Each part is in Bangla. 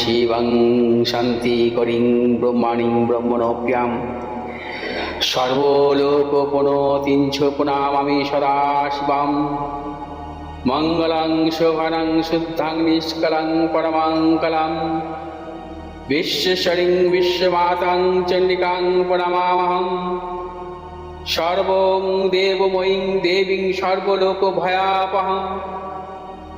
শিবং শান্তিকরিং ব্রহ্মাণিং ব্রহ্মণপ্যাম সর্বলোকপণতিঞ্চ পুনামামি সদা শিবাম মঙ্গলং শোভনং শুদ্ধাং নিষ্কলং পরমাঙ্কলম বিশ্বশরিং বিশ্বমাতাং চণ্ডিকাং প্রণমামহম। সর্বং দেবময়ীং দেবীং সর্বলোকভয়াপহম।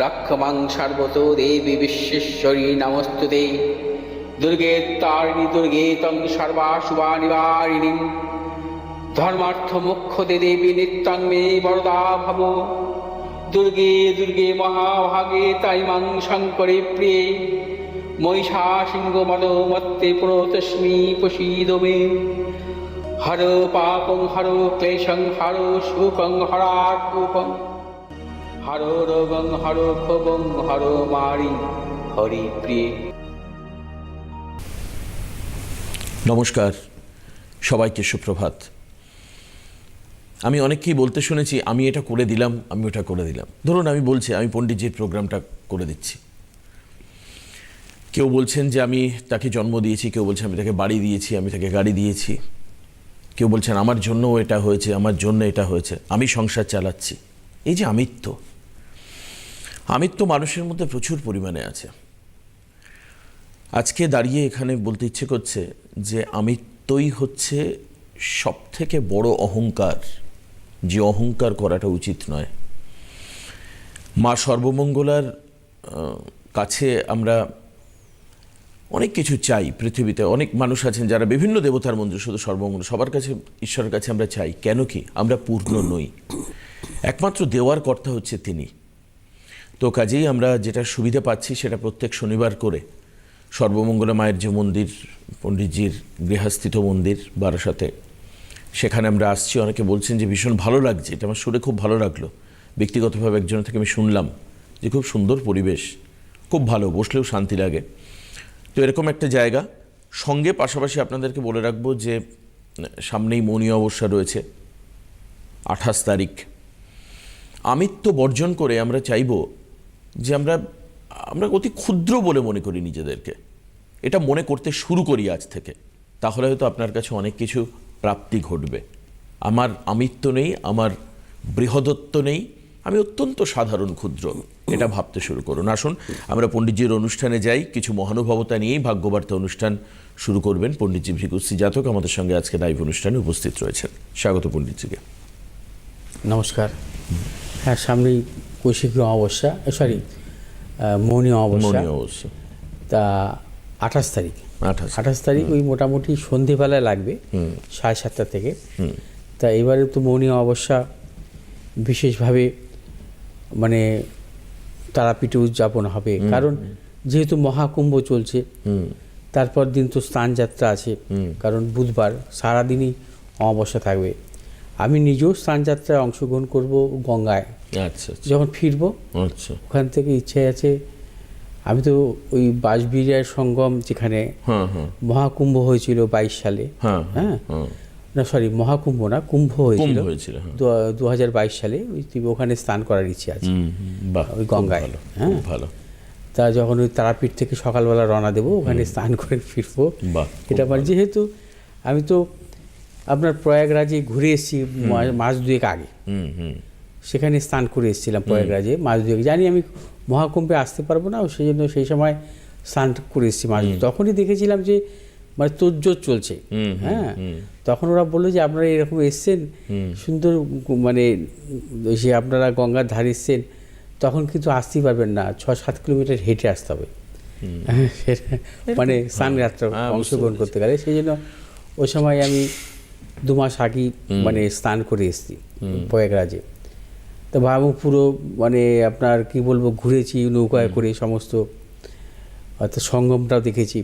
রক্ষমাং দেবী বিশ্বেশ্বরী নমস্তুতে দুর্গে তারিণী দুর্গে তং সর্বাশুভা নিবারিণী ধর্মার্থ মুখ্যতে দেবী নিত্যং মে বরদা ভব। দুর্গে দুর্গে মহাভাগে তাই মাং শঙ্করে প্রিয়ে। মহিষা সিংহ মদ মত্তে প্রতস্মি প্রসীদ মে। হর পাপং হর ক্লেশং হর সুখং হরাকুপং হর রোগং হর ক্ষোভং হর মারি, হরি প্রিয়ে। নমস্কার, সবাইকে সুপ্রভাত। আমি অনেককেই বলতে শুনেছি, আমি এটা করে দিলাম, আমি ওটা করে দিলাম। ধরুন আমি বলছি, আমি পণ্ডিতজির প্রোগ্রামটা করে দিচ্ছি। কেউ বলছেন যে আমি তাকে জন্ম দিয়েছি, কেউ বলছেন আমি তাকে বাড়ি দিয়েছি, আমি তাকে গাড়ি দিয়েছি। কেউ বলছেন, আমার জন্যও এটা হয়েছে, আমার জন্য এটা হয়েছে, আমি সংসার চালাচ্ছি। এই যে আমিত্ব আমিত্ব মানুষের মধ্যে প্রচুর পরিমাণে আছে। আজকে দাঁড়িয়ে এখানে বলতে ইচ্ছে করছে যে আমিত্বই হচ্ছে সব থেকে বড় অহংকার, যে অহংকার করাটা উচিত নয়। মা সর্বমঙ্গলার কাছে আমরা অনেক কিছু চাই পৃথিবীতে। অনেক মানুষ আছেন যারা বিভিন্ন দেবতার মন্দির শুধু সর্বমঙ্গল, সবার কাছে, ঈশ্বরের কাছে আমরা চাই। কেন কি? আমরা পূর্ণ নই। একমাত্র দেওয়ার কর্তা হচ্ছে তিনি। তো কাজেই আমরা যেটা সুবিধা পাচ্ছি সেটা প্রত্যেক শনিবার করে সর্বমঙ্গলা মায়ের যে মন্দির, পণ্ডিতজির গৃহাস্থিত মন্দির বারাসাতে, সেখানে আমরা আসছি। অনেকে বলছেন যে ভীষণ ভালো লাগছে, এটা আমার শুনে খুব ভালো লাগল। ব্যক্তিগতভাবে একজনের থেকে আমি শুনলাম যে খুব সুন্দর পরিবেশ, খুব ভালো, বসলেও শান্তি লাগে। তো এরকম একটা জায়গা। সঙ্গে পাশাপাশি আপনাদেরকে বলে রাখব যে, সামনেই মৌনীয় অবস্যা রয়েছে, আঠাশ তারিখ। আমিত্ব বর্জন করে আমরা চাইব যে আমরা আমরা অতি ক্ষুদ্র বলে মনে করি নিজেদেরকে। এটা মনে করতে শুরু করি আজ থেকে। তাহলে হয়তো আপনার কাছে অনেক কিছু প্রাপ্তি ঘটবে। আমার আমিত্ব নেই, আমার বৃহদত্ব নেই। আমি অত্যন্ত সাধারণ ক্ষুদ্র। এটা ভাবতে শুরু করুন। আসুন, আমরা পণ্ডিতজির অনুষ্ঠানে যাই। কিছু মহানুভবতা নিয়েই ভাগ্যবার্তা অনুষ্ঠান শুরু করবেন পণ্ডিতজি ভিকুশ্রী জাতক আমাদের সঙ্গে আজকে লাইভ অনুষ্ঠানে উপস্থিত রয়েছেন। স্বাগত পণ্ডিতজিকে। নমস্কার। হ্যাঁ সামনেই কৌশিক অমাবস্যা সরি মৌনী অমাবস্যা। মনে অবশ্য তা আঠাশ তারিখ। আঠাশ। আঠাশ তারিখ ওই মোটামুটি সন্ধেবেলায় লাগবে সাড়ে সাতটা থেকে। তা এবারে তো মৌনী অমাবস্যা বিশেষভাবে মানে তারাপীঠে উদযাপন হবে। কারণ যেহেতু মহাকুম্ভ চলছে তারপর দিন তো স্নানযাত্রা আছে। কারণ বুধবার সারাদিনই অমাবস্যা থাকবে। আমি নিজেও স্নানযাত্রায় অংশগ্রহণ করব গঙ্গায়। আচ্ছা আচ্ছা। যখন ফিরবো আচ্ছা। ওখান থেকে ইচ্ছে আছে আমি তো ওই বাসবিরিয়ার সঙ্গম যেখানে হ্যাঁ হ্যাঁ। মহাকুম্ভ হয়েছিল বাইশ সালে হ্যাঁ হ্যাঁ না সরি মহাকুম্ভ না কুম্ভ হয়েছিল। হয়েছিল, হ্যাঁ। দু হাজার বাইশ সালে ওই ওখানে স্নান করার ইচ্ছে আছে। ওই গঙ্গায়, হ্যাঁ। ভালো। তা যখন ওই তারাপীঠ থেকে সকালবেলা রওনা দেবো ওখানে স্নান করে ফিরবো। বাহ, এটা আমার যেহেতু আমি তো আপনার প্রয়াগরাজে ঘুরে এসেছি মাস দুয়েক আগে। হুম হুম। সেখানে স্নান করে এসেছিলাম প্রয়াগরাজে মাস দুয়েক জানি আমি মহাকুম্ভে আসতে পারব না সেই জন্য সেই সময় স্নান করে এসেছি মাস তখনই দেখেছিলাম যে মানে তোজ্জোর চলছে। হ্যাঁ? তখন ওরা বলল যে আপনারা এরকম এসছেন সুন্দর মানে ওই যে আপনারা গঙ্গার ধারে এসছেন তখন কিন্তু আসতেই পারবেন না ছ সাত কিলোমিটার হেঁটে আসতে হবে। হ্যাঁ, মানে স্নান যাত্রা হ্যাঁ, অংশগ্রহণ করতে গেলে সেই জন্য ওই সময় আমি দু মাস আগেই মানে স্নান করে এসেছি প্রয়াগরাজে। তো ভাবো পুরো মানে আপনার কি বলব ঘুরেছি নৌকায় করে সমস্ত অর্থাৎ সঙ্গমটাও দেখেছি।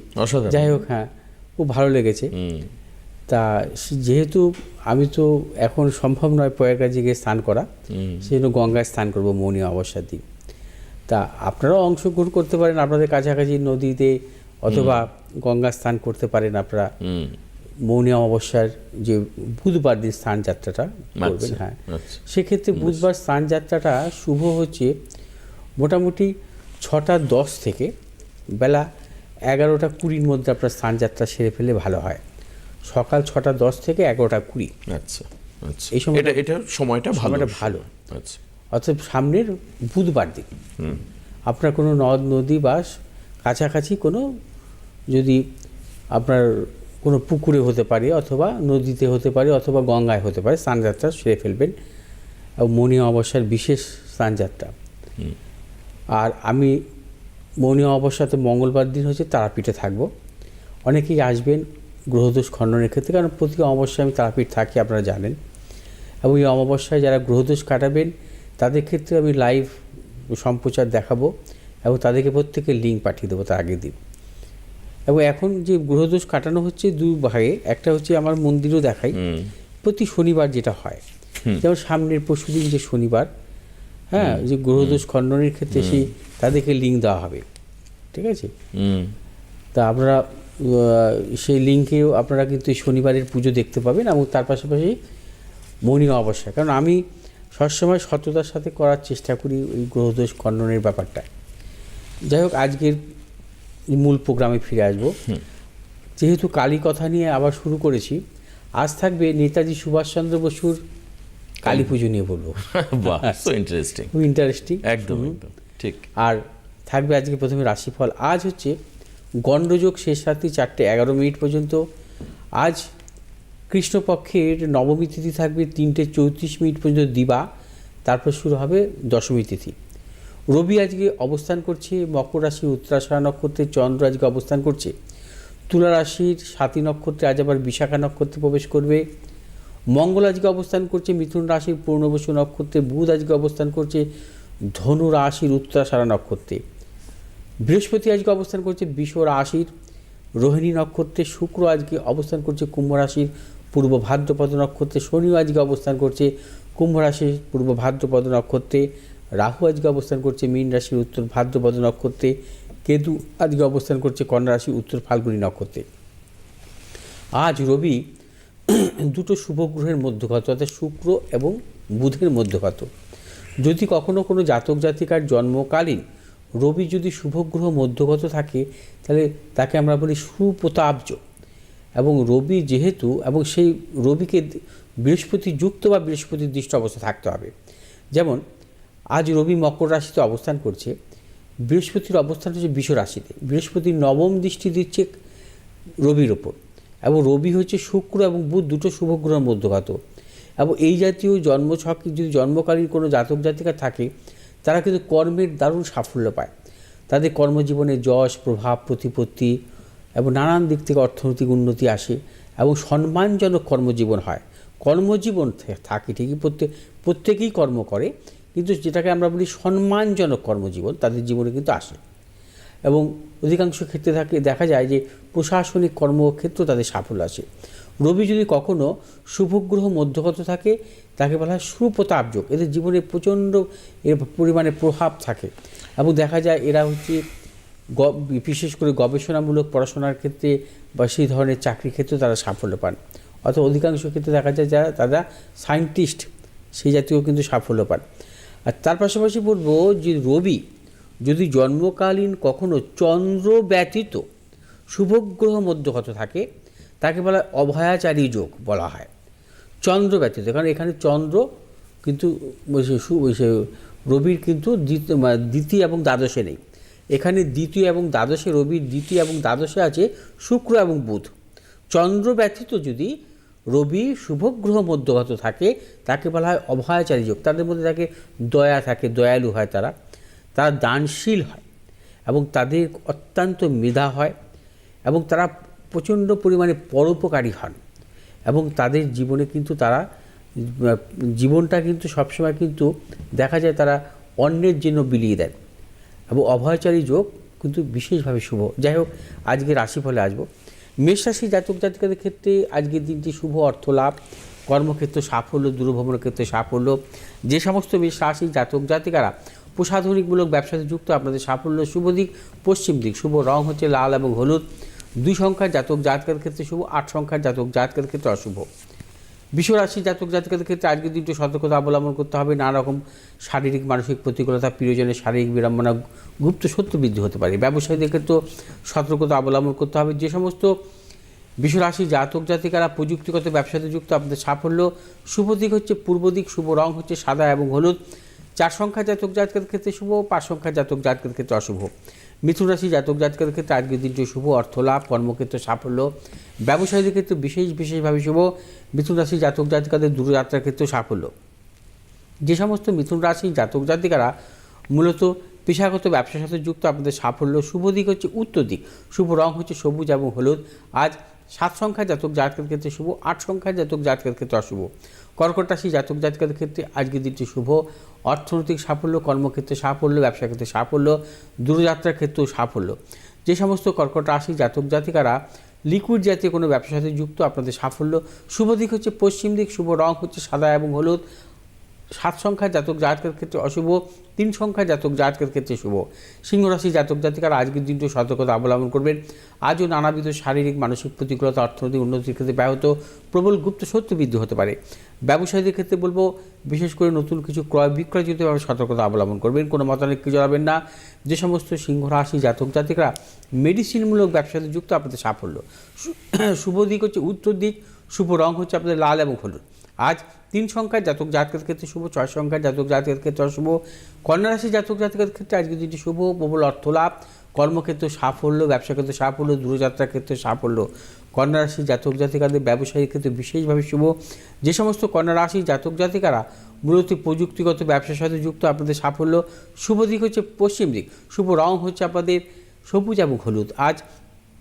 যাই হোক হ্যাঁ খুব ভালো লেগেছে। তা যেহেতু আমি তো এখন সম্ভব নয় প্রয়াগরাজে গিয়ে স্নান করা সেই জন্য গঙ্গায় স্নান করব মৌনী অবস্যার দিন। তা আপনারাও অংশগ্রহণ করতে পারেন আপনাদের কাছাকাছি নদীতে অথবা গঙ্গা স্নান করতে পারেন আপনারা। মৌনী অমাবস্যার যে বুধবার দিন স্নান যাত্রাটা করবেন আচ্ছা, হ্যাঁ। আচ্ছা। সেক্ষেত্রে বুধবার স্নান যাত্রাটা শুভ হচ্ছে মোটামুটি ছটা দশ থেকে বেলা এগারোটা কুড়ির মধ্যে আপনার স্নান যাত্রা সেরে ফেলে ভালো হয়। সকাল ছটা দশ থেকে এগারোটা কুড়ি। আচ্ছা আচ্ছা। এই সময়টা- এটা সময়টা ভালো ভালো। আচ্ছা। অর্থাৎ সামনের বুধবার দিন আপনার কোনো নদ নদী বা স- কাছাকাছি কোনো যদি আপনার কোনো পুকুরে হতে পারে অথবা নদীতে হতে পারে অথবা গঙ্গায় হতে পারে স্নানযাত্রা সেরে ফেলবেন। এবং মৌনী অমাবস্যার বিশেষ স্নানযাত্রা। আর আমি মৌনী অমাবস্যাতে মঙ্গলবার দিন হচ্ছে তারাপীঠে থাকব। অনেকেই আসবেন গ্রহদোষ খণ্ডনের ক্ষেত্রে কারণ প্রতি অমাবস্যায় আমি তারাপীঠ থাকি আপনারা জানেন। এবং এই অমাবস্যায় যারা গ্রহদোষ কাটাবেন তাদের ক্ষেত্রে আমি লাইভ সম্প্রচার দেখাবো এবং তাদেরকে প্রত্যেকে লিঙ্ক পাঠিয়ে দেবো তার আগের দিন। এবং এখন যে গ্রহদোষ কাটানো হচ্ছে দুই ভাগে একটা হচ্ছে আমার মন্দিরও দেখাই প্রতি শনিবার যেটা হয়। যেমন সামনের পরশুদিন যে শনিবার হ্যাঁ যে গ্রহদোষ খণ্ডনের ক্ষেত্রে সেই তাদেরকে লিঙ্ক দেওয়া হবে ঠিক আছে? তা আপনারা সেই লিঙ্কেও আপনারা কিন্তু শনিবারের পুজো দেখতে পাবেন এবং তার পাশাপাশি মৌনী অমাবস্যা। কারণ আমি সবসময় সততার সাথে করার চেষ্টা করি ওই গ্রহদোষ খণ্ডনের ব্যাপারটা যাই হোক আজকের মূল প্রোগ্রামে ফিরে আসব। যেহেতু কালী কথা নিয়ে আবার শুরু করেছি আজ থাকবে নেতাজি সুভাষচন্দ্র বসুর কালী পুজো নিয়ে বলব। ইন্টারেস্টিং ইন্টারেস্টিং একদম ঠিক। আর থাকবে আজকে প্রথমে রাশিফল। আজ হচ্ছে গণ্ডযোগ শেষ রাত্রি চারটে এগারো মিনিট পর্যন্ত। আজ কৃষ্ণপক্ষের নবমী তিথি থাকবে তিনটে চৌত্রিশ মিনিট পর্যন্ত দিবা। তারপর শুরু হবে দশমী তিথি। রবি আজকে অবস্থান করছে, মকর রাশি, উত্তরাষাঢ়া নক্ষত্রে, চন্দ্র আজকে অবস্থান করছে। তুলা রাশির সাতী নক্ষত্রে আজ আবার বিশাখা নক্ষত্রে প্রবেশ করবে। মঙ্গল আজকে অবস্থান করছে, মিথুন রাশির পূর্ণবসু নক্ষত্রে, বুধ আজকে অবস্থান করছে, ধনু রাশির উত্তরাষাঢ়া নক্ষত্রে। বৃহস্পতি আজকে অবস্থান করছে বিষ রাশির। রোহিণী নক্ষত্রে শুক্র আজকে অবস্থান করছে কুম্ভ রাশির পূর্ব ভাদ্রপদ নক্ষত্রে, শনিও আজকে অবস্থান করছে কুম্ভ রাশির পূর্ব ভাদ্রপদ নক্ষত্রে। রাহু আজকে অবস্থান করছে মীন রাশির উত্তর ভাদ্রপদ নক্ষত্রে, কেতু আজকে অবস্থান করছে কন্যা রাশির উত্তর ফাল্গুনী নক্ষত্রে। আজ রবি দুটো শুভ গ্রহের মধ্যগত অর্থাৎ শুক্র এবং বুধের মধ্যগত। যদি কখনো কোনো জাতক জাতিকার জন্মকালীন রবি যদি শুভ গ্রহ মধ্যগত থাকে, তাহলে তাকে আমরা বলি সুপ্রতাপজ। এবং রবি যেহেতু, এবং সেই রবিকে বৃহস্পতি যুক্ত বা বৃহস্পতির দৃষ্ট অবস্থা থাকতে হবে। যেমন আজ রবি মকর রাশিতে অবস্থান করছে। বৃহস্পতির অবস্থান হচ্ছে বিষ রাশিতে। বৃহস্পতির নবম দৃষ্টি দিচ্ছে রবির ওপর। এবং রবি হচ্ছে শুক্র এবং বুধ দুটো শুভগ্রহের মধ্যগত। এবং এই জাতীয় জন্মছক যদি জন্মকালীন কোনো জাতক জাতিকা থাকে, তারা কিন্তু কর্মের দারুণ সাফল্য পায়। তাদের কর্মজীবনে যশ, প্রভাব, প্রতিপত্তি এবং নানান দিক থেকে অর্থনৈতিক উন্নতি আসে এবং সম্মানজনক কর্মজীবন হয়। কর্মজীবন থাকে ঠিকই। প্রত্যেক প্রত্যেকেই কর্ম করে। কিন্তু যেটাকে আমরা বলি সম্মানজনক কর্মজীবন তাদের জীবনে কিন্তু আসে। এবং অধিকাংশ ক্ষেত্রে থাকে, দেখা যায় যে প্রশাসনিক কর্মক্ষেত্র তাদের সাফল্য আছে রবি যদি কখনো শুভগ্রহ মধ্যগত থাকে, তাকে বলা হয় সুপ্রতাপযোগ এদের জীবনে প্রচণ্ড এর পরিমাণে প্রভাব থাকে। এবং দেখা যায় এরা হচ্ছে গ- বিশেষ করে গবেষণামূলক পড়াশোনার ক্ষেত্রে বা সেই ধরনের চাকরির ক্ষেত্রে তারা সাফল্য পান। অথবা অধিকাংশ ক্ষেত্রে দেখা যায় যারা, তারা সায়েন্টিস্ট সেই জাতীয় কিন্তু সাফল্য পান। আর তার পাশাপাশি বলব যে রবি যদি জন্মকালীন কখনো চন্দ্র ব্যতীত শুভগ্রহ মধ্যগত থাকে? তাকে বলা হয় অভয়াচারী যোগ বলা হয়। চন্দ্র ব্যতীত, কারণ এখানে চন্দ্র কিন্তু রবির কিন্তু দ্বিতীয় এবং দ্বাদশে নেই। এখানে দ্বিতীয় এবং দ্বাদশে রবির দ্বিতীয় এবং দ্বাদশে আছে শুক্র এবং বুধ। চন্দ্র ব্যতীত যদি রবি শুভগ্রহ মধ্যগত থাকে, তাকে বলা হয় অভয়াচারী যোগ। তাদের মধ্যে থাকে দয়া থাকে, দয়ালু হয় তারা। তারা দানশীল হয় এবং তাদের অত্যন্ত মেধা হয় এবং তারা প্রচণ্ড পরিমাণে পরোপকারী হন এবং তাদের জীবনে কিন্তু তারা, জীবনটা কিন্তু সবসময় কিন্তু দেখা যায় তারা অন্যের জন্য বিলিয়ে দেন। এবং অভয়চারী যোগ কিন্তু বিশেষভাবে শুভ। যাই হোক আজকে রাশিফলে আসব। মেষ রাশি জাতক জাতিকাদের ক্ষেত্রে আজকের দিনটি শুভ অর্থ লাভ কর্মক্ষেত্রে সাফল্য, দূরভ্রমণের ক্ষেত্রে সাফল্য। যে সমস্ত মেষ রাশি জাতক জাতিকারা প্রসাধনিকমূলক ব্যবসাতে যুক্ত, আপনাদের সাফল্য শুভ দিক, পশ্চিম দিক, শুভ রং হচ্ছে লাল এবং হলুদ। দুই সংখ্যার জাতক জাতকের ক্ষেত্রে শুভ, আট সংখ্যার জাতক জাতকের ক্ষেত্রে অশুভ। বিশ্বরাশি জাতক জাতকের ক্ষেত্রে আজকের দিনটি সতর্কতা অবলম্বন করতে হবে। নানা রকম শারীরিক, মানসিক প্রতিকূলতা, প্রিয়জনের শারীরিক বিড়ম্বনা, গুপ্ত সত্য বৃদ্ধি হতে পারে। ব্যবসায়ীদের ক্ষেত্রেও সতর্কতা অবলম্বন করতে হবে। যে সমস্ত বিশ্বরাশি জাতক জাতিকারা প্রযুক্তিগত ব্যবসাতে যুক্ত, আপনাদের সাফল্য, শুভ দিক হচ্ছে পূর্ব দিক, শুভ রং হচ্ছে সাদা এবং হলুদ। চার সংখ্যা জাতক জাতকের ক্ষেত্রে শুভ, পাঁচ সংখ্যা জাতক জাতকের ক্ষেত্রে অশুভ। মিথুন রাশি জাতক জাতকের ক্ষেত্রে আজকের দিনটি শুভ অর্থ লাভ কর্মক্ষেত্রে সাফল্য, ব্যবসায়ীদের ক্ষেত্রে বিশেষ বিশেষভাবে শুভ, মিথুন রাশি জাতক জাতিকাদের দূরযাত্রার ক্ষেত্রে সাফল্য। যে সমস্ত মিথুন রাশি জাতক জাতিকারা মূলত পেশাগত ব্যবসার সাথে যুক্ত, আপনাদের সাফল্য শুভ দিক হচ্ছে উত্তর দিক। শুভ রং হচ্ছে সবুজ এবং হলুদ। আজ সাত সংখ্যা জাতক জাতকের ক্ষেত্রে শুভ, আট সংখ্যা জাতক জাতকের ক্ষেত্রে অশুভ। কর্কট রাশি জাতক জাতিকাদের ক্ষেত্রে আজকের দিনটি শুভ। অর্থনৈতিক সাফল্য, কর্মক্ষেত্রে সাফল্য ব্যবসা ক্ষেত্রে সাফল্য, দূরযাত্রার ক্ষেত্রেও সাফল্য। যে সমস্ত কর্কট রাশি জাতক জাতিকারা লিকুইড জাতীয় কোনো ব্যবসার সাথে যুক্ত, আপনাদের সাফল্য। শুভ দিক হচ্ছে পশ্চিম দিক, শুভ রং হচ্ছে সাদা এবং হলুদ। সাত সংখ্যায় জাতক জাতকের ক্ষেত্রে অশুভ। তিন সংখ্যার জাতক জাতকের ক্ষেত্রে শুভ। সিংহরাশি জাতক জাতিকারা আজকের দিনটি সতর্কতা অবলম্বন করবেন। আজও নানাবিধ শারীরিক, মানসিক প্রতিকূলতা, অর্থনৈতিক উন্নতির ক্ষেত্রে ব্যাহত। প্রবল গুপ্ত সত্য বৃদ্ধি হতে পারে। ব্যবসায়ীদের ক্ষেত্রে বলব, বিশেষ করে নতুন কিছু ক্রয় বিক্রয় বিক্রয়যুক্তভাবে সতর্কতা অবলম্বন করবেন। কোনো মতানৈক্য জড়াবেন না। যে সমস্ত সিংহ রাশি জাতক জাতিকরা মেডিসিনমূলক ব্যবসাতে যুক্ত, আপনাদের সাফল্য। শুভ দিক হচ্ছে উত্তর দিক, শুভ রং হচ্ছে আপনাদের লাল এবং হলুদ। আজ তিন সংখ্যার জাতক জাতকের ক্ষেত্রে শুভ ছয় সংখ্যার জাতক জাতকের ক্ষেত্রে অশুভ। কন্যা রাশি জাতক জাতকের ক্ষেত্রে আজকে দিনটি শুভ, প্রবল অর্থ লাভ কর্মক্ষেত্রে সাফল্য, ব্যবসা ক্ষেত্রে সাফল্য, দূরযাত্রার ক্ষেত্রে সাফল্য। কন্যা রাশি জাতক জাতিকাদের ব্যবসায়ীর ক্ষেত্রে বিশেষভাবে শুভ। যে সমস্ত কন্যা রাশি জাতক জাতিকারা মূলত প্রযুক্তিগত ব্যবসার সাথে যুক্ত, আপনাদের সাফল্য। শুভ দিক হচ্ছে পশ্চিম দিক, শুভ রং হচ্ছে আপনাদের সবুজ এবং হলুদ। আজ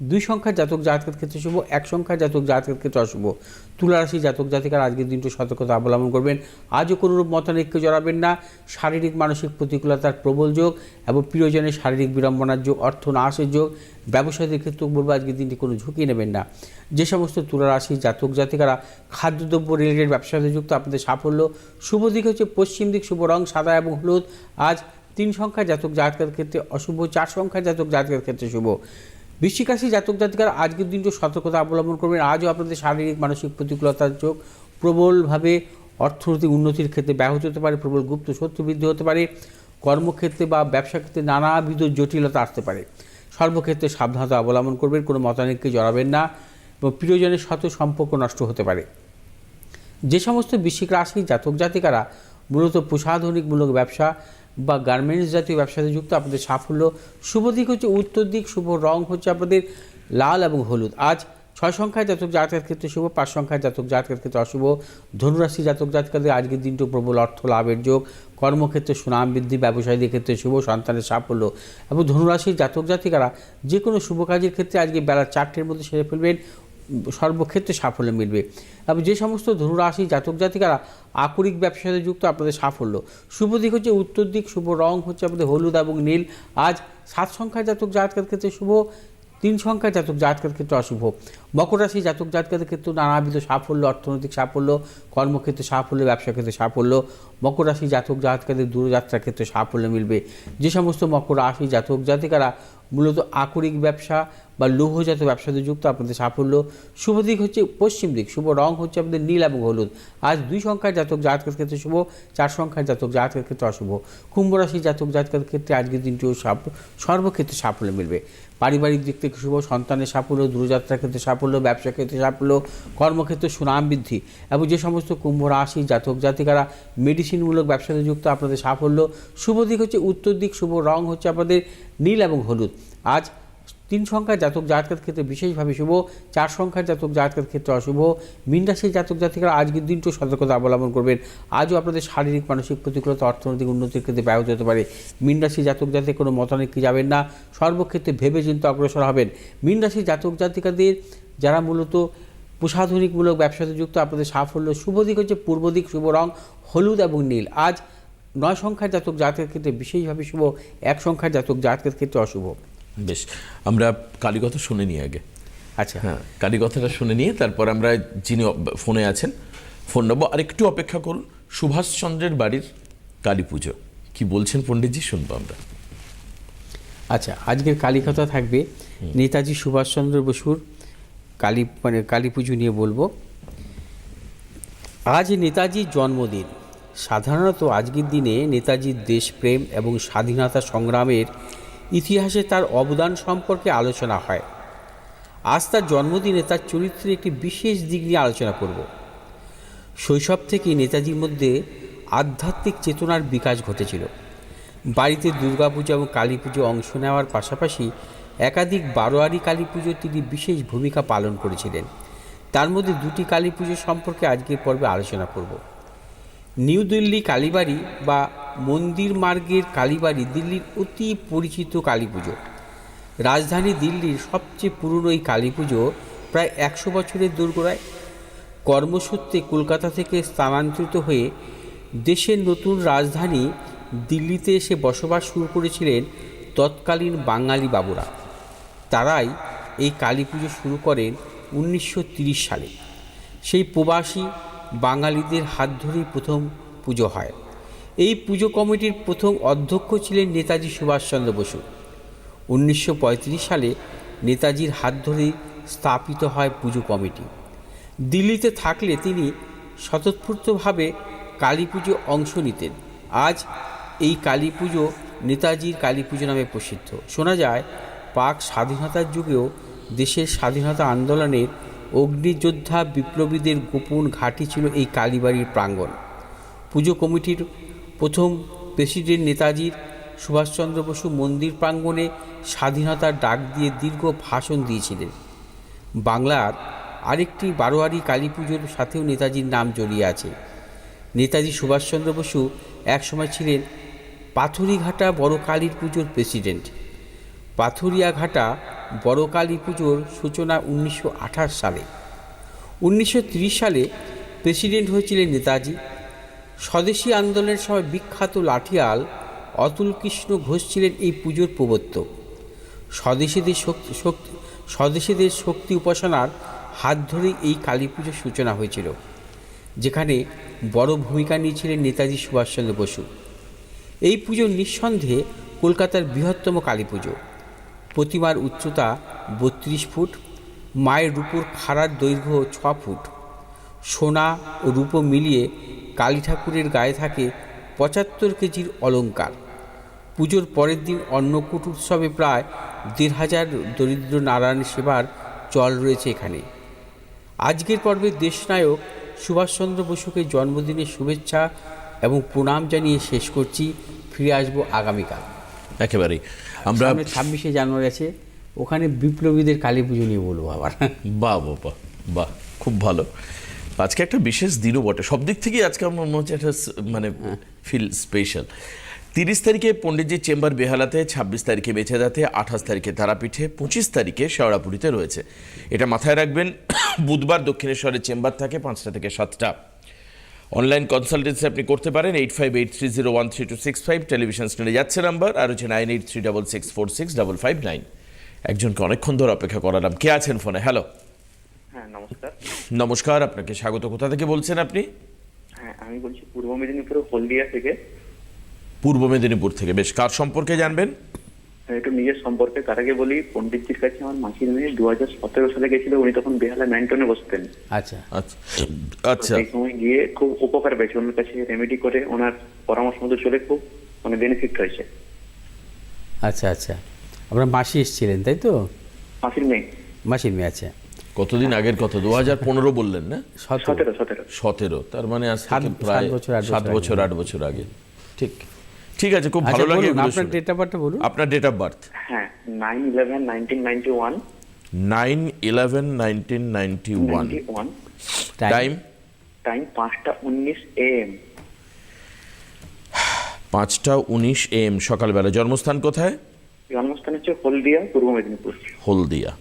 দুই সংখ্যার জাতক জাতকের ক্ষেত্রে শুভ, এক সংখ্যার জাতক জাতকের ক্ষেত্রে অশুভ। তুলারাশি জাতক জাতিকার আজকের দিনটি সতর্কতা অবলম্বন করবেন। আজও কোনোরূপ মতানৈক্য জড়াবেন না। শারীরিক, মানসিক প্রতিকূলতার প্রবল যোগ এবং প্রিয়জনের শারীরিক বিড়ম্বনার যোগ, অর্থ নাশের যোগ, ব্যবসায়ীদের ক্ষেত্রে বলব আজকের দিনটি কোনো ঝুঁকি নেবেন না। যে সমস্ত তুলারাশি জাতক জাতিকারা খাদ্যদ্রব্য রিলেটেড ব্যবসার সাথে যুক্ত, আপনাদের সাফল্য, শুভ দিক হচ্ছে পশ্চিম দিক, শুভ রং সাদা এবং হলুদ। আজ তিন সংখ্যা জাতক জাতকের ক্ষেত্রে অশুভ, চার সংখ্যা জাতক জাতকের ক্ষেত্রে শুভ। বৃশ্চিক রাশি জাতক জাতিকার আজকের দিনটি সতর্কতা অবলম্বন করবেন। আজও আপনাদের শারীরিক, মানসিক প্রতিকূলতার যোগ প্রবলভাবে অর্থনৈতিক উন্নতির ক্ষেত্রে ব্যাহত হতে পারে, প্রবল গুপ্ত শত্রু বৃদ্ধি হতে পারে, কর্মক্ষেত্রে বা ব্যবসা ক্ষেত্রে নানাবিধ জটিলতা আসতে পারে। সর্বক্ষেত্রে সাবধানতা অবলম্বন করবেন, কোনো মতানৈক্যে জড়াবেন না এবং প্রিয়জনের সাথে সম্পর্ক নষ্ট হতে পারে। যে সমস্ত বৃশ্চিক রাশি জাতক জাতিকারা, মূলত প্রসাধনিকমূলক ব্যবসা বা গার্মেন্টস জাতীয় ব্যবসাতে যুক্ত আপনাদের সাফল্য। শুভ দিক হচ্ছে উত্তর দিক, শুভ রং হচ্ছে আপনাদের লাল এবং হলুদ। আজ ছয় সংখ্যায় জাতক জাতকের ক্ষেত্রে শুভ, পাঁচ সংখ্যায় জাতক জাতকের ক্ষেত্রে অশুভ। ধনুরাশি জাতক জাতকাদের আজকের দিনটি প্রবল অর্থ লাভের যোগ। কর্মক্ষেত্রে সুনাম বৃদ্ধি, ব্যবসায়ীদের ক্ষেত্রে শুভ সন্তানের সাফল্য এবং ধনুরাশির জাতক জাতিকারা যে কোনো শুভ কাজের ক্ষেত্রে আজকে বেলা চারটের মধ্যে সেরে ফেলবেন। সর্বক্ষেত্রে সাফল্য মিলবে। এবং যে সমস্ত ধনুরাশি জাতক জাতিকারা আকরিক ব্যবসার সাথে যুক্ত, আপনাদের সাফল্য। শুভ দিক হচ্ছে উত্তর দিক, শুভ রং হচ্ছে আপনাদের হলুদ এবং নীল। আজ সাত সংখ্যার জাতক জাতকের ক্ষেত্রে শুভ। তিন সংখ্যার জাতক জাতকের ক্ষেত্রে অশুভ। মকর রাশি জাতক জাতকের ক্ষেত্রে নানাবিধ সাফল্য, অর্থনৈতিক সাফল্য, কর্মক্ষেত্রে সাফল্য, ব্যবসা ক্ষেত্রে সাফল্য, মকর রাশি জাতক জাতকাদের দূরযাত্রার ক্ষেত্রে সাফল্য মিলবে। যে সমস্ত মকর রাশি জাতক জাতিকারা মূলত আকরিক ব্যবসা বা লৌহজাত ব্যবসাতে যুক্ত, আপনাদের সাফল্য। শুভ দিক হচ্ছে পশ্চিম দিক, শুভ রং হচ্ছে আপনাদের নীল এবং হলুদ। আজ দুই সংখ্যার জাতক জাতকের ক্ষেত্রে শুভ, চার সংখ্যার জাতক জাতকের ক্ষেত্রে অশুভ। কুম্ভ রাশি জাতক জাতকের ক্ষেত্রে আজকের দিনটিও সর্বক্ষেত্রে সাফল্য মিলবে। পারিবারিক দিক থেকে শুভ, সন্তানের সাফল্য, দূরযাত্রার ক্ষেত্রে সাফল্য ব্যবসা ক্ষেত্রে সাফল্য, কর্মক্ষেত্রে সুনাম বৃদ্ধি এবং যে সমস্ত কুম্ভ রাশি জাতক জাতিকারা মেডিসিনমূলক ব্যবসাতে যুক্ত, আপনাদের সাফল্য। শুভ দিক হচ্ছে উত্তর দিক, শুভ রং হচ্ছে আপনাদের নীল এবং হলুদ। আজ তিন সংখ্যার জাতক জাতকের ক্ষেত্রে বিশেষভাবে শুভ, চার সংখ্যার জাতক জাতকের ক্ষেত্রে অশুভ। মীন রাশির জাতক জাতিকারা আজকের দিনটিও সতর্কতা অবলম্বন করবেন। আজও আপনাদের শারীরিক, মানসিক প্রতিকূলতা, অর্থনৈতিক উন্নতির ক্ষেত্রে ব্যাহত হতে পারে। মীন রাশির জাতক জাতিকে কোনো মতানৈক্যে যাবেন না। সর্বক্ষেত্রে ভেবে চিন্তে অগ্রসর হবেন। মীন রাশির জাতক জাতিকাদের যারা মূলত প্রসাধনিকমূলক ব্যবসাতে যুক্ত, আপনাদের সাফল্য শুভ দিক হচ্ছে পূর্ব দিক, শুভ রং, হলুদ এবং নীল। আজ নয় সংখ্যার জাতক জাতকের ক্ষেত্রে বিশেষভাবে শুভ, এক সংখ্যার জাতক জাতকের ক্ষেত্রে অশুভ। বেশ আমরা কালীকথা শুনে নিই আগে। আচ্ছা। হ্যাঁ কালীকথাটা শুনে নিয়ে তারপর আমরা যিনি ফোনে আছেন ফোন নেব আর একটু অপেক্ষা করুন সুভাষচন্দ্রের বাড়ির কালী পুজো কি বলছেন পণ্ডিতজি শুনব আমরা। আচ্ছা আজকের কালী কথা থাকবে নেতাজি সুভাষচন্দ্র বসুর কালী মানে কালী পুজো নিয়ে বলব। আজ নেতাজির জন্মদিন। সাধারণত আজকের দিনে নেতাজির দেশপ্রেম এবং স্বাধীনতা সংগ্রামের ইতিহাসে তার অবদান সম্পর্কে আলোচনা হয়। আজ তার জন্মদিনে তার চরিত্রের একটি বিশেষ দিক নিয়ে আলোচনা করব। শৈশব থেকেই নেতাজির মধ্যে আধ্যাত্মিক চেতনার বিকাশ ঘটেছিল। বাড়িতে দুর্গাপুজো এবং কালী পুজো অংশ নেওয়ার পাশাপাশি একাধিক বারোয়ারি কালী পুজো তিনি বিশেষ ভূমিকা পালন করেছিলেন। তার মধ্যে দুটি কালী পুজো সম্পর্কে আজকের পর্বে আলোচনা করব। নিউ দিল্লি, কালীবাড়ি বা মন্দির মার্গের কালীবাড়ি, দিল্লির অতি পরিচিত কালী পুজো রাজধানী দিল্লির সবচেয়ে পুরনো এই কালী পুজো প্রায় একশো বছরের দোরগোড়ায়। কর্মসূত্রে কলকাতা থেকে স্থানান্তরিত হয়ে দেশের নতুন রাজধানী দিল্লিতে এসে বসবাস শুরু করেছিলেন তৎকালীন বাঙালি বাবুরা। তারাই এই কালী পুজো শুরু করেন উনিশশো সালে। সেই প্রবাসী বাঙালিদের হাত ধরেই প্রথম পুজো হয়। এই পুজো কমিটির প্রথম অধ্যক্ষ ছিলেন নেতাজি সুভাষচন্দ্র বসু। উনিশশো পঁয়ত্রিশ সালে নেতাজির হাত ধরেই স্থাপিত হয় পুজো কমিটি। দিল্লিতে থাকলে তিনি স্বতঃস্ফূর্তভাবে কালী পুজো অংশ নিতেন। আজ এই কালী পুজো নেতাজির কালী পুজো নামে প্রসিদ্ধ। শোনা যায়, পাক স্বাধীনতার যুগেও দেশের স্বাধীনতা আন্দোলনের অগ্নিযোদ্ধা বিপ্লবীদের গোপন ঘাঁটি ছিল এই কালীবাড়ির প্রাঙ্গণ। পুজো কমিটির প্রথম প্রেসিডেন্ট নেতাজির সুভাষচন্দ্র বসু মন্দির প্রাঙ্গণে স্বাধীনতার ডাক দিয়ে দীর্ঘ ভাষণ দিয়েছিলেন। বাংলার আরেকটি বারোয়ারি কালী পুজোর সাথেও নেতাজির নাম জড়িয়ে আছে। নেতাজি সুভাষচন্দ্র বসু একসময় ছিলেন পাথুরিঘাটা বড় কালীর পুজোর প্রেসিডেন্ট। পাথুরিয়াঘাটা বড় কালী পুজোর সূচনা উনিশশো আঠাশ সালে। উনিশশো সালে প্রেসিডেন্ট হয়েছিলেন নেতাজি। স্বদেশী আন্দোলনের সময় বিখ্যাত লাঠিয়াল অতুল কৃষ্ণ ঘোষ ছিলেন এই পুজোর প্রবর্তক। স্বদেশীদের শক্তি শক্তি, স্বদেশীদের শক্তি উপাসনার হাত ধরেই এই কালী পুজোর সূচনা হয়েছিল, যেখানে বড় ভূমিকা নিয়েছিলেন নেতাজি সুভাষচন্দ্র বসু। এই পুজো নিঃসন্দেহে কলকাতার বৃহত্তম কালী পুজো। প্রতিমার উচ্চতা বত্রিশ ফুট, মায়ের রূপোর খাড়ার দৈর্ঘ্য ছ ফুট। সোনা ও রূপো মিলিয়ে কালী ঠাকুরের গায়ে থাকে পঁচাত্তর কেজির অলঙ্কার। পুজোর পরের দিন অন্নকূট উৎসবে প্রায় দেড় হাজার দরিদ্র নারায়ণ সেবার চল রয়েছে এখানে। আজকের পর্বে দেশনায়ক সুভাষচন্দ্র বসুকে জন্মদিনের শুভেচ্ছা এবং প্রণাম জানিয়ে শেষ করছি। ফিরে আসব আগামীকাল। একেবারেই। আমরা ছাব্বিশে জানুয়ারি আছে। ওখানে বিপ্লবীদের কালী পুজো নিয়ে বলব আবার। বাহ বাহ। খুব ভালো। আজকে একটা বিশেষ দিনও বটে। সব দিক থেকেই আজকে আমার মনে হচ্ছে একটা মানে ফিল স্পেশাল তিরিশ তারিখে পণ্ডিতজির চেম্বার বেহালাতে, ছাব্বিশ তারিখে বেছেদাতে আঠাশ তারিখে তারাপীঠে, পঁচিশ তারিখে শেওড়াপুরিতে রয়েছে। এটা মাথায় রাখবেন, বুধবার দক্ষিণেশ্বরের চেম্বার থাকে পাঁচটা থেকে সাতটা। অনলাইন কনসালটেন্সি আপনি করতে পারেন eight five eight three zero one three two six five television স্ক্রিনে যাচ্ছে নাম্বার, আর হচ্ছে nine eight three double six four six double five nine একজনকে অনেকক্ষণ ধরে অপেক্ষা করালাম। কে আছেন ফোনে হ্যালো হ্যাঁ নমস্কার। নমস্কার আপনাকে স্বাগত। কোথা থেকে বলছেন আপনি? হ্যাঁ আমি বলছি পূর্ব মেদিনীপুরের হলদিয়া থেকে। পূর্ব মেদিনীপুর থেকে। বেশ কার সম্পর্কে জানবেন? হ্যাঁ, একটু নিজের সম্পর্কে তার আগে বলি পণ্ডিতজির কাছে আমার মাসির মেয়ে দু হাজার সতেরো সালে গেছিল। উনি তখন বেহালা ম্যান্টনে বসতেন। আচ্ছা। আচ্ছা আচ্ছা। সেই সময় গিয়ে খুব উপকার পেয়েছে। ওনার কাছে রেমেডি করে ওনার পরামর্শ মতো চলে খুব মানে বেনিফিট হয়েছে। আচ্ছা আচ্ছা। আপনার মাসি এসেছিলেন তাই তো? মাসির মেয়ে। মাসির মেয়ে আছে কতদিন আগের কথা? দু হাজার পনেরো বললেন না? সতেরো তার মানে প্রায় সাত বছর, আট বছর আগে। ঠিক। ঠিক আছে খুব আচ্ছা ভালো লাগে আপনার ডেট অফ বার্থটা বলুন। আপনার ডেট অফ বার্থ হ্যাঁ nine eleven nineteen ninety one nine eleven nineteen ninety one one time time পাঁচটা উনিশ এম পাঁচটা উনিশ এম সকালবেলা। জন্মস্থান কোথায়? জন্মস্থান হচ্ছে হলদিয়া পূর্ব মেদিনীপুর। হলদিয়া।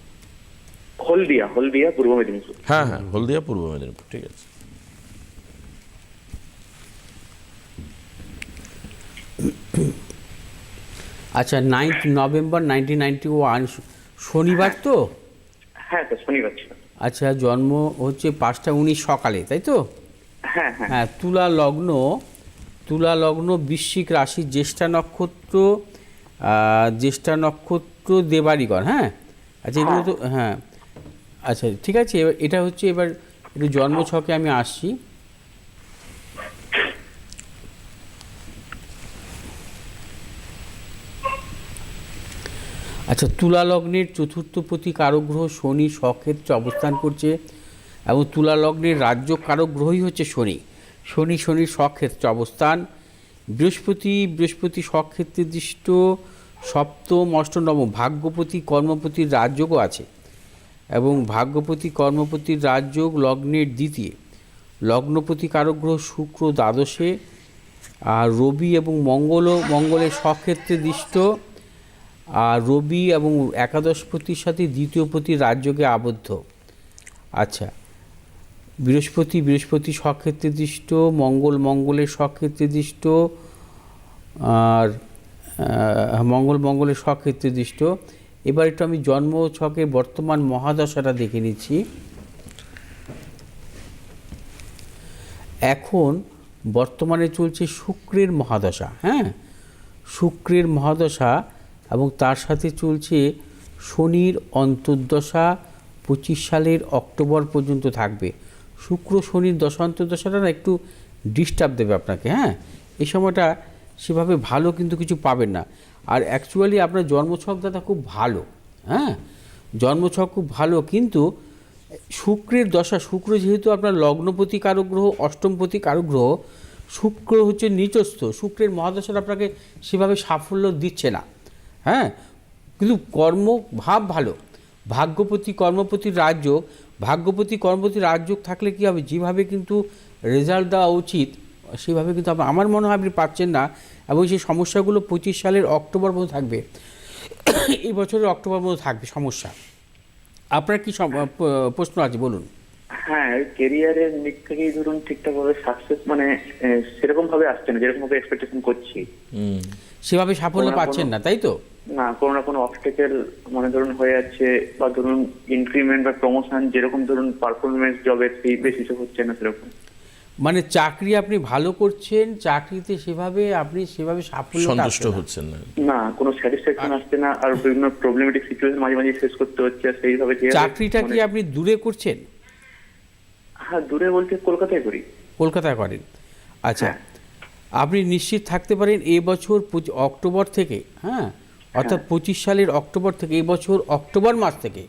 হলদিয়া হলদিয়া পূর্ব মেদিনীপুর। হ্যাঁ হ্যাঁ হলদিয়া পূর্ব মেদিনীপুর ঠিক আছে। আচ্ছা ninth November nineteen ninety one শনিবার তো? হ্যাঁ শনিবার ছিল। আচ্ছা জন্ম হচ্ছে পাঁচটা উনিশ সকালে তাই তো? হ্যাঁ হ্যাঁ। হ্যাঁ তুলা লগ্ন তুলা লগ্ন বৃশ্চিক রাশি জ্যেষ্ঠা নক্ষত্র আহ, জ্যেষ্ঠা নক্ষত্র দেবারিগণ হ্যাঁ? আচ্ছা এগুলো তো হ্যাঁ। আচ্ছা ঠিক আছে, এবার এটা হচ্ছে এবার একটু জন্ম ছকে আমি আসছি। আচ্ছা তুলা লগ্নের চতুর্থপতি কারক গ্রহ শনি স্বক্ষেত্রে অবস্থান করছে এবং তুলা লগ্নের রাজ্য কারক গ্রহই হচ্ছে শনি। শনি শনির স্বক্ষেত্রে অবস্থান। বৃহস্পতি বৃহস্পতি স্বক্ষেত্রে দৃষ্ট সপ্তম, অষ্টম, নবম, ভাগ্যপতি কর্মপতির রাজযোগও আছে। এবং ভাগ্যপতি কর্মপতির রাজযোগ লগ্নের দ্বিতীয়। লগ্নপতি কারক গ্রহ শুক্র দ্বাদশে, আর রবি এবং মঙ্গলও মঙ্গলের স্বক্ষেত্রে দৃষ্ট। আর রবি এবং একাদশপতির সাথে দ্বিতীয় পতি রাজযোগে আবদ্ধ। আচ্ছা বৃহস্পতি বৃহস্পতি স্বক্ষেত্রে দৃষ্ট, মঙ্গল, মঙ্গলের স্বক্ষেত্রে দৃষ্ট, আর মঙ্গল, মঙ্গলের স্বক্ষেত্রে দৃষ্ট। এবার একটু আমি জন্ম ছকে বর্তমান মহাদশাটা দেখে নিচ্ছি। এখন বর্তমানে চলছে শুক্রের মহাদশা হ্যাঁ? শুক্রের মহাদশা এবং তার সাথে চলছে শনির অন্তর্দশা, পঁচিশ সালের অক্টোবর পর্যন্ত থাকবে। শুক্র, শনির দশা, অন্তর্দশাটা না একটু ডিস্টার্ব দেবে আপনাকে হ্যাঁ? এই সময়টা সেভাবে ভালো কিন্তু কিছু পাবেন না। আর অ্যাকচুয়ালি আপনার জন্মছক দাদা খুব ভালো হ্যাঁ? জন্মছক খুব ভালো, কিন্তু শুক্রের দশা, শুক্র যেহেতু আপনার লগ্নপতি কারক গ্রহ অষ্টমপতি কারক গ্রহ শুক্র হচ্ছে নিচস্থ, শুক্রের মহাদশাটা আপনাকে সেভাবে সাফল্য দিচ্ছে না হ্যাঁ? কিন্তু কর্ম, ভাব ভালো, ভাগ্যপতি কর্মপতির রাজ্য, ভাগ্যপতি কর্মপতির রাজ্য থাকলে কি হবে? যেভাবে কিন্তু রেজাল্ট দেওয়া উচিত সেভাবে কিন্তু আমার মনে হয় আপনি পাচ্ছেন না এবং সেই সমস্যাগুলো পঁচিশ সালের অক্টোবর মধ্যে থাকবে। এই বছরের অক্টোবর মধ্যে থাকবে সমস্যা। আপনার কি প্রশ্ন আছে বলুন। হ্যাঁ কেরিয়ারের দিক থেকেই ধরুন ঠিকঠাক ভাবে সাকসেস মানে সেরকম ভাবে আসছে না যেরকম ভাবে এক্সপেকটেশন করছি সেভাবে সাফল্য পাচ্ছেন না তাই তো? না কোনো না কোনো অবস্টেকেল মানে ধরুন হয়ে যাচ্ছে বা ধরুন ইনক্রিমেন্ট বা প্রমোশন যেরকম ধরুন পারফরমেন্স জবের সেই বেসিসে হচ্ছে না সেরকম। মানে চাকরি আপনি ভালো করছেন চাকরিতে সেভাবে আপনি সেভাবে সাফল্য সন্তুষ্ট হচ্ছেন না। না কোনো স্যাটিসফ্যাকশন আসছে না আর বিভিন্ন প্রবলেমেটিক সিচুয়েশন মাঝে মাঝে ফেস করতে হচ্ছে আর সেইভাবে যে- চাকরিটা কি মানে- আপনি দূরে করছেন? হ্যাঁ দূরে বলতে কলকাতায় করি। কলকাতায় করেন। আচ্ছা হ্যাঁ। আপনি নিশ্চিত থাকতে পারেন এ বছর অক্টোবর থেকে হ্যাঁ অর্থাৎ পঁচিশ সালের অক্টোবর থেকে এই বছর অক্টোবর মাস থেকে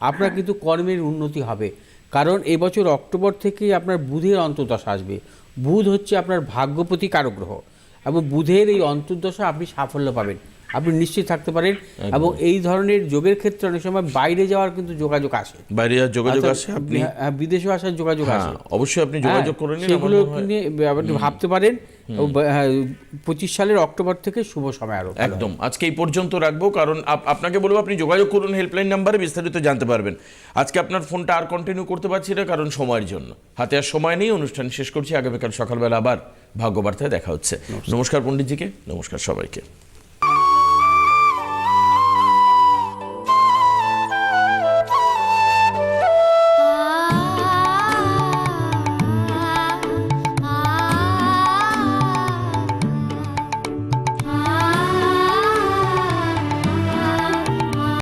আপনার কিন্তু কর্মের উন্নতি হবে। কারণ এবছর অক্টোবর থেকেই আপনার বুধের অন্তর্দশা আসবে। বুধ হচ্ছে আপনার ভাগ্যপতি কারগ্রহ এবং বুধের এই অন্তর্দশা আপনি সাফল্য পাবেন। আপনি নিশ্চিত থাকতে পারেন। এবং এই ধরনের যোগের ক্ষেত্রে অনেক সময় বাইরে যাওয়ার কিন্তু যোগাযোগ আসে। বাইরে যোগাযোগ আসে আপনি হ্যাঁ, বিদেশেও আসার যোগাযোগ হ্যাঁ আসে। অবশ্যই আপনি যোগাযোগ করে নিন সেগুলো নিয়ে আপনি ভাবতে পারেন। হ্যাঁ, পঁচিশ সালের অক্টোবর থেকে শুভ সময় আরও একদম। আজকে এই পর্যন্ত রাখব কারণ আপনাকে বলব আপনি যোগাযোগ করুন হেল্পলাইন নাম্বারে বিস্তারিত জানতে পারবেন। আজকে আপনার ফোনটা আর কন্টিনিউ করতে পারছি না কারণ সময়ের জন্য। হাতে আর সময় নেই অনুষ্ঠান শেষ করছি আগামীকাল সকালবেলা আবার ভাগ্যবার্তায় দেখা হচ্ছে। নমস্কার পণ্ডিতজিকে নমস্কার সবাইকে।